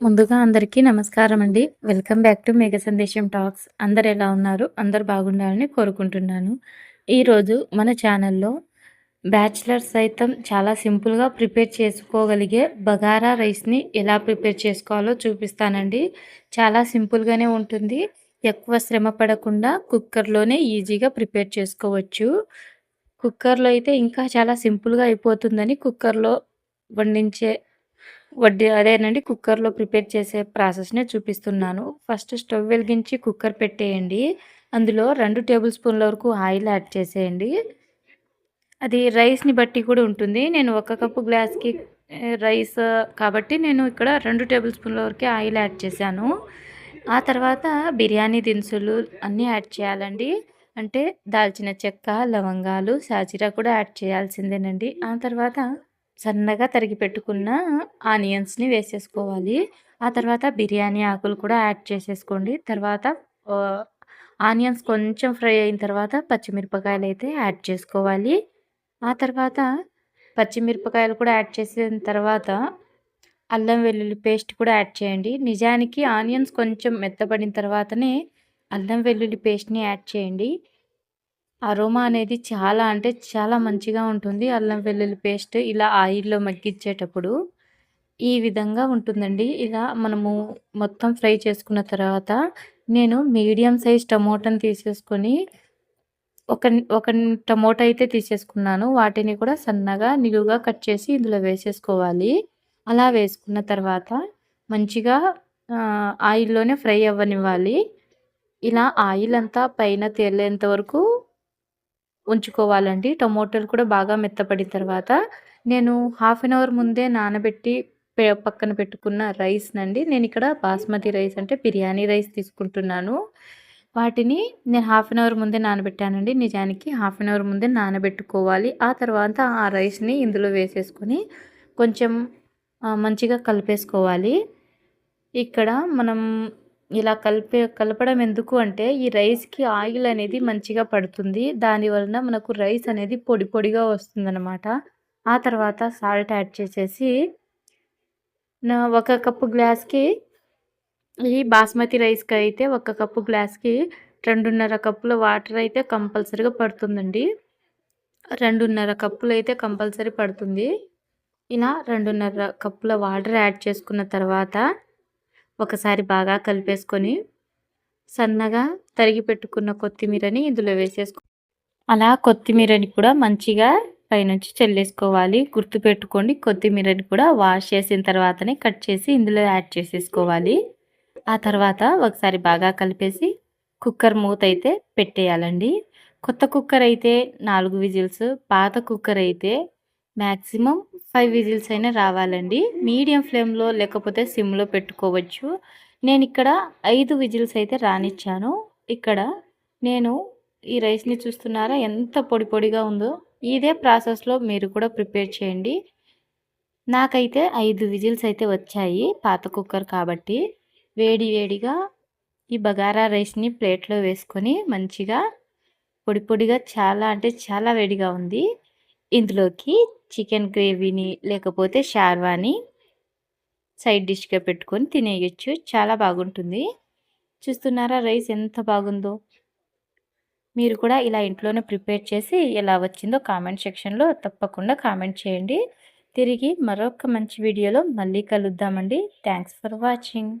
ముందుగా అందరికీ నమస్కారం అండి. వెల్కమ్ బ్యాక్ టు మేఘ సందేశం టాక్స్. అందరు ఎలా ఉన్నారు? అందరు బాగుండాలని కోరుకుంటున్నాను. ఈరోజు మన ఛానల్లో బ్యాచిలర్ సైతం చాలా సింపుల్గా ప్రిపేర్ చేసుకోగలిగే బగారా రైస్ని ఎలా ప్రిపేర్ చేసుకోవాలో చూపిస్తానండి. చాలా సింపుల్గానే ఉంటుంది. ఎక్కువ శ్రమ పడకుండా కుక్కర్లోనే ఈజీగా ప్రిపేర్ చేసుకోవచ్చు. కుక్కర్లో అయితే ఇంకా చాలా సింపుల్గా అయిపోతుందని కుక్కర్లో వండించే వడ్డీ అదేనండి కుక్కర్లో ప్రిపేర్ చేసే ప్రాసెస్నే చూపిస్తున్నాను. ఫస్ట్ స్టవ్ వెలిగించి కుక్కర్ పెట్టేయండి. అందులో రెండు టేబుల్ స్పూన్ల వరకు ఆయిల్ యాడ్ చేసేయండి. అది రైస్ని బట్టి కూడా ఉంటుంది. నేను ఒక కప్పు గ్లాస్కి రైస్ కాబట్టి నేను ఇక్కడ రెండు టేబుల్ స్పూన్ల వరకే ఆయిల్ యాడ్ చేశాను. ఆ తర్వాత బిర్యానీ దినుసులు అన్నీ యాడ్ చేయాలండి. అంటే దాల్చిన చెక్క లవంగాలు సాజీరా కూడా యాడ్ చేయాల్సిందేనండి. ఆ తర్వాత సన్నగా తరిగి పెట్టుకున్న ఆనియన్స్ని వేసేసుకోవాలి. ఆ తర్వాత బిర్యానీ ఆకులు కూడా యాడ్ చేసేసుకోండి. తర్వాత ఆనియన్స్ కొంచెం ఫ్రై అయిన తర్వాత పచ్చిమిరపకాయలు అయితే యాడ్ చేసుకోవాలి. ఆ తర్వాత పచ్చిమిరపకాయలు కూడా యాడ్ చేసిన తర్వాత అల్లం వెల్లుల్లి పేస్ట్ కూడా యాడ్ చేయండి. నిజానికి ఆనియన్స్ కొంచెం మెత్తబడిన తర్వాతనే అల్లం వెల్లుల్లి పేస్ట్ని యాడ్ చేయండి. అరోమా అనేది చాలా అంటే చాలా మంచిగా ఉంటుంది. అల్లం వెల్లుల్లి పేస్ట్ ఇలా ఆయిల్లో మగ్గించేటప్పుడు ఈ విధంగా ఉంటుందండి. ఇలా మనము మొత్తం ఫ్రై చేసుకున్న తర్వాత నేను మీడియం సైజ్ టమోటాని తీసేసుకొని ఒక ఒక టమోటా అయితే తీసేసుకున్నాను. వాటిని కూడా సన్నగా నిలువుగా కట్ చేసి ఇందులో వేసేసుకోవాలి. అలా వేసుకున్న తర్వాత మంచిగా ఆయిల్లోనే ఫ్రై అవ్వనివ్వాలి. ఇలా ఆయిల్ అంతా పైన తేలేంత వరకు ఉంచుకోవాలండి. టమోటాలు కూడా బాగా మెత్తపడిన తర్వాత నేను హాఫ్ అన్ అవర్ ముందే నానబెట్టి పక్కన పెట్టుకున్న రైస్ నండి నేను ఇక్కడ బాస్మతి రైస్ అంటే బిర్యానీ రైస్ తీసుకుంటున్నాను. వాటిని నేను హాఫ్ అన్ అవర్ ముందే నానబెట్టానండి. నిజానికి హాఫ్ అన్ అవర్ ముందే నానబెట్టుకోవాలి. ఆ తర్వాత ఆ రైస్ని ఇందులో వేసేసుకొని కొంచెం మంచిగా కలిపేసుకోవాలి. ఇక్కడ మనం ఇలా కలిపే కలపడం ఎందుకు అంటే ఈ రైస్కి ఆయిల్ అనేది మంచిగా పడుతుంది. దాని వలన మనకు రైస్ అనేది పొడి పొడిగా వస్తుందన్నమాట. ఆ తర్వాత సాల్ట్ యాడ్ చేసేసి ఒక కప్పు గ్లాస్కి ఈ బాస్మతి రైస్కి అయితే ఒక కప్పు గ్లాస్కి రెండున్నర కప్పుల వాటర్ అయితే కంపల్సరీగా పడుతుందండి. రెండున్నర కప్పులు అయితే కంపల్సరీ పడుతుంది. ఇలా రెండున్నర కప్పుల వాటర్ యాడ్ చేసుకున్న తర్వాత ఒకసారి బాగా కలిపేసుకొని సన్నగా తరిగి పెట్టుకున్న కొత్తిమీరని ఇందులో వేసేసుకో అలా కొత్తిమీరని కూడా మంచిగా పైనుంచి చల్లేసుకోవాలి. గుర్తుపెట్టుకోండి కొత్తిమీరని కూడా వాష్ చేసిన తర్వాతనే కట్ చేసి ఇందులో యాడ్ చేసేసుకోవాలి. ఆ తర్వాత ఒకసారి బాగా కలిపేసి కుక్కర్ మూత అయితే పెట్టేయాలండి. కొత్త కుక్కర్ అయితే నాలుగు విజిల్స్ పాత కుక్కర్ అయితే మ్యాక్సిమం ఫైవ్ విజిల్స్ అయినా రావాలండి. మీడియం ఫ్లేమ్లో లేకపోతే సిమ్లో పెట్టుకోవచ్చు. నేను ఇక్కడ ఐదు విజిల్స్ అయితే రానిచ్చాను. ఇక్కడ నేను ఈ రైస్ని చూస్తున్నారా? ఎంత పొడి పొడిగా ఉందో ఇదే ప్రాసెస్లో మీరు కూడా ప్రిపేర్ చేయండి. నాకైతే ఐదు విజిల్స్ అయితే వచ్చాయి పాత కుక్కర్ కాబట్టి. వేడి వేడిగా ఈ బగారా రైస్ని ప్లేట్లో వేసుకొని మంచిగా పొడి పొడిగా చాలా అంటే చాలా వేడిగా ఉంది. ఇందులోకి చికెన్ గ్రేవీని లేకపోతే షార్వాని సైడ్ డిష్గా పెట్టుకొని తినేయచ్చు. చాలా బాగుంటుంది. చూస్తున్నారా రైస్ ఎంత బాగుందో? మీరు కూడా ఇలా ఇంట్లోనే ప్రిపేర్ చేసి ఎలా వచ్చిందో కామెంట్ సెక్షన్లో తప్పకుండా కామెంట్ చేయండి. తిరిగి మరొక మంచి వీడియోలో మళ్ళీ కలుద్దామండి. Thanks for watching.